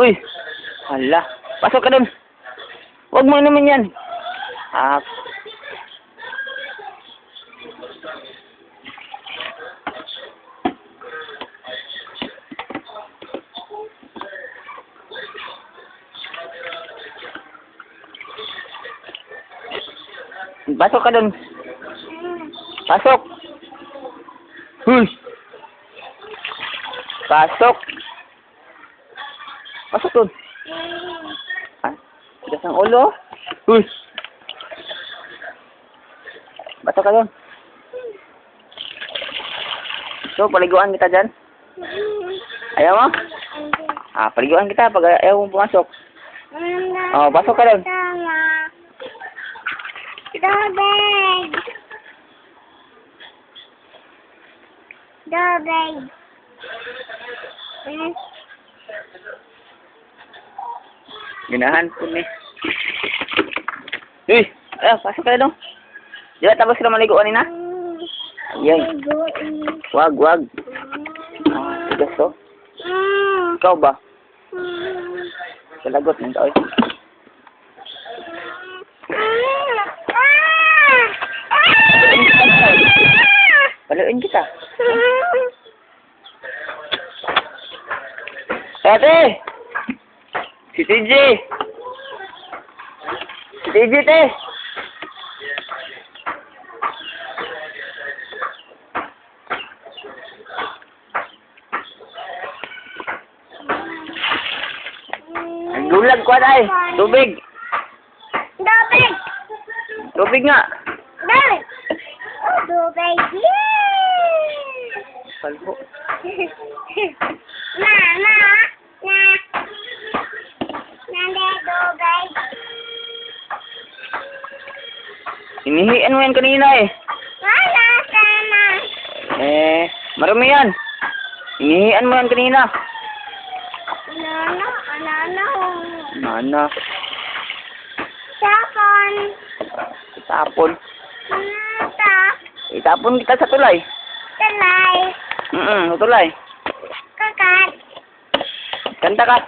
Uy! Hala. Pasok ka dun. Huwag mo naman yan. Ah. Pasok ka dun. Pasok. Huy. Pasok. Pasok dun. Ha? Tigas ang ulo. Huy. Pasok ka dun. So, paliguan kita dyan. Ayaw mo? Ah, paliguan kita pag ayaw mo pumasok. Oh, pasok ka dun. Dobeg. Dobeg. Hmm. Ginahan po ni. Uy! Ayaw, pasok ka. Di ba tapos ka maligo kanina? Ayan. Wag, wag. Ah, tigas to. Hmm. Ikaw ba? Salagot ng tao. Paluin kita. Ate! Si TJ! Si TJ, te! Nagdulag ko ay. Tubig. Dobeg. Tubig nga. Dobeg. Dobeg. Yay! Inihian mo yan kanina eh. Wala sana. Eh, marami yan. Inihian mo yan kanina. Ano, ano, ano. Mana, Sapon. itapon. Nata. Itapon kita sa tulay. Talay. Mm sa tulay. Kakat. Kanta ka.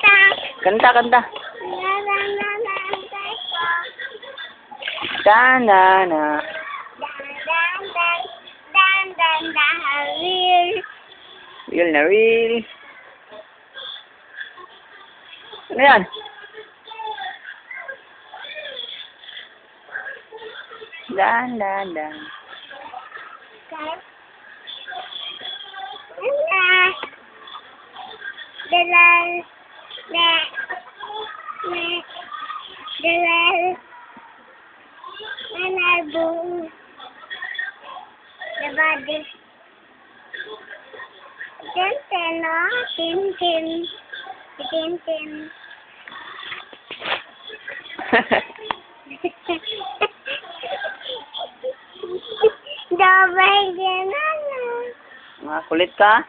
Tak. Kanta, kanta. Da na na. Real na real. Ano yan? Dan, dan, dan. Dan, dan, dan, dan, dan, Dalal. Nanabu. Dabadi. Tintin, no? Tintin. Tintin. Dabay din, ano? Mga kulit ka.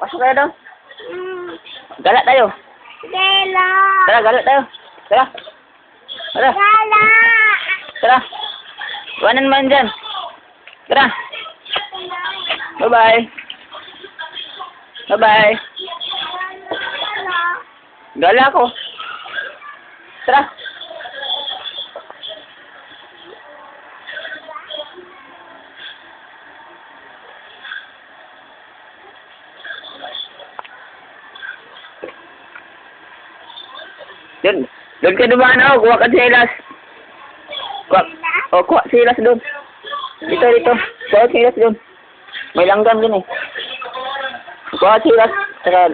Pasok tayo daw. Mm. Tayo. Gela. Tara, gala tayo. Tara. Tara, Gala. tara. Iwanan mo yan dyan. Tara. Bye-bye. Bye-bye. Gala ako. Tara. Doon. Doon ka dumaan ako. Kuha ka silas. Kuha. O, kuha silas doon. Dito, dito. Kuha silas doon. May langgam din eh. Kuha silas. Tara.